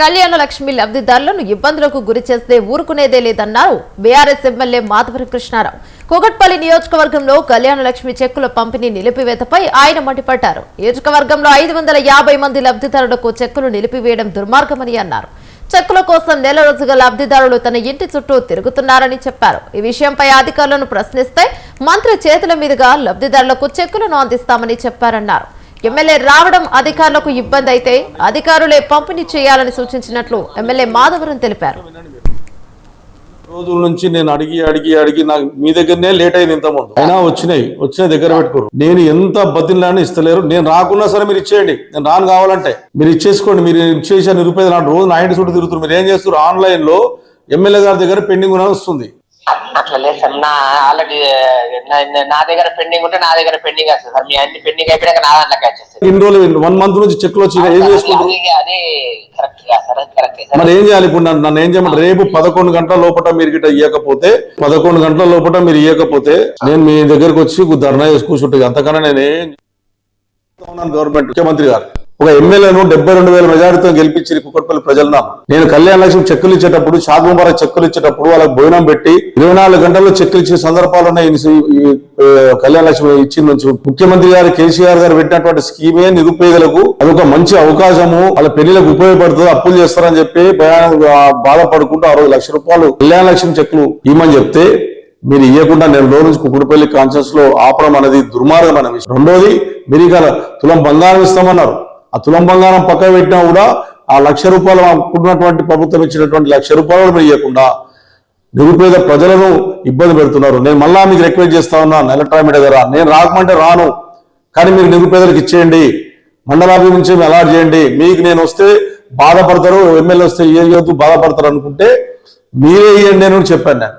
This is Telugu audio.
కళ్యాణ లక్ష్మి లబ్ధిదారులను ఇబ్బందులకు గురి చేస్తే ఊరుకునేదే లేదన్నారు బీఆర్ఎస్ ఎమ్మెల్యే మాధవరి కృష్ణారావు కూగట్పల్లి నియోజకవర్గంలో కళ్యాణ లక్ష్మి చెక్కుల పంపిణీ నిలిపివేతపై ఆయన మండిపడ్డారు. నియోజకవర్గంలో ఐదు వందల యాభై మంది లబ్ధిదారులకు చెక్కులు నిలిపివేయడం దుర్మార్గమని అన్నారు. చెక్కుల కోసం నెల రోజుగా లబ్ధిదారులు తన ఇంటి చుట్టూ తిరుగుతున్నారని చెప్పారు. ఈ విషయంపై అధికారులను ప్రశ్నిస్తే మంత్రి చేతుల మీదుగా లబ్ధిదారులకు చెక్కులను అందిస్తామని చెప్పారన్నారు. ఎమ్మెల్యే రావడం అధికారులకు ఇబ్బంది అయితే అధికారులే పంపిణీ చేయాలని సూచించినట్లు ఎమ్మెల్యే మాధవరం తెలిపారు. రోజుల నుంచి నేను అడిగి అడిగి అడిగి నాకు మీ దగ్గరనే లేట్ అయింది ఇంత ముందు అయినా వచ్చినాయి వచ్చిన దగ్గర పెట్టుకోరు. నేను ఎంత బతిలాన్ని ఇస్తలేరు. నేను రాకున్నా సరే మీరు ఇచ్చేయండి. నేను రాను కావాలంటే. మీరు ఇచ్చేసుకోండి. మీరు ఇచ్చేసి నిరుపేద నాటి రోజు నా ఇంటి చుట్టూ తిరుగుతారు మీరు ఏం చేస్తారు ఆన్లైన్లో ఎమ్మెల్యే గారి దగ్గర పెండింగ్ వస్తుంది. అట్లా లేదు సార్. నా ఆల్రెడీ నా దగ్గర పెండింగ్ ఉంటే నా దగ్గర పెండింగ్ వస్తుంది సార్. మీ అన్ని పెండింగ్ అయిపోయాక నా దాంట్లోకి వచ్చేస్తుంది ఇన్ని రోజులు వన్ మంత్ నుంచి ఏం చేసుకుంటారు? అది కరెక్ట్ సార్ కరెక్ట్ మరి ఏం చేయాలి ఇప్పుడు నన్ను? నన్ను ఏం చేయమంటారు? రేపు పదకొండు గంటల లోపల మీరు గిట్ట ఇవ్వకపోతే పదకొండు గంటల లోపల మీరు ఇవ్వకపోతే నేను మీ దగ్గరకు వచ్చి ధర్నా చేసి కూర్చుంటే అంతకన్నా నేనేం గవర్నమెంట్ ముఖ్యమంత్రి గారు. ఒక ఎమ్మెల్యేను డెబ్బై రెండు వేల మెజారిటీతో గెలిపించి కుక్కట్పల్లి ప్రజలను? నేను కళ్యాణ లక్ష్మి చెక్కులు ఇచ్చేటప్పుడు షాద్ ముబారక్ చెక్కులు ఇచ్చేటప్పుడు వాళ్ళకి భోజనం పెట్టి ఇరవై నాలుగు గంటల్లో చెక్కులు ఇచ్చే సందర్భాలు ఉన్నాయి కళ్యాణ లక్ష్మి ఇచ్చిన నుంచి ముఖ్యమంత్రి గారు కేసీఆర్ గారు పెట్టినటువంటి స్కీమే నిరుపేదలకు అదొక మంచి అవకాశము. వాళ్ళ పెళ్ళిలకు ఉపయోగపడుతుంది అప్పులు చేస్తారని చెప్పి బాధపడుకుంటూ ఆ రోజు లక్ష రూపాయలు కళ్యాణ లక్ష్మి చెక్కులు ఇవ్వమని చెప్తే మీరు ఇవ్వకుండా నేను రోజు నుంచి కుకుడుపల్లి కాన్షియస్లో ఆపడం అనేది దుర్మార్గమైన విషయం. రెండోది మీరు ఇక తులం బంగారం ఇస్తామన్నారు. ఆ తులం బంగారం పక్క పెట్టినా కూడా ఆ లక్ష రూపాయలు అప్పుడున్నటువంటి ప్రభుత్వం ఇచ్చినటువంటి లక్ష రూపాయలు మీరు ఇవ్వకుండా నిరుపేద ప్రజలను ఇబ్బంది పెడుతున్నారు. నేను మళ్ళా మీకు రిక్వెస్ట్ చేస్తా ఉన్నా ఎలక్ట్రానిక్ మీడియా నేను రాకమంటే రాను కానీ మీరు నిరుపేదలకు ఇచ్చేయండి. మండలాభివృద్ధి నుంచి అలాట్ చేయండి. మీకు నేను వస్తే బాధపడతారు ఎమ్మెల్యే వస్తే ఏ బాధపడతారు అనుకుంటే మీరే ఇవ్వండి అని చెప్పాను నేను.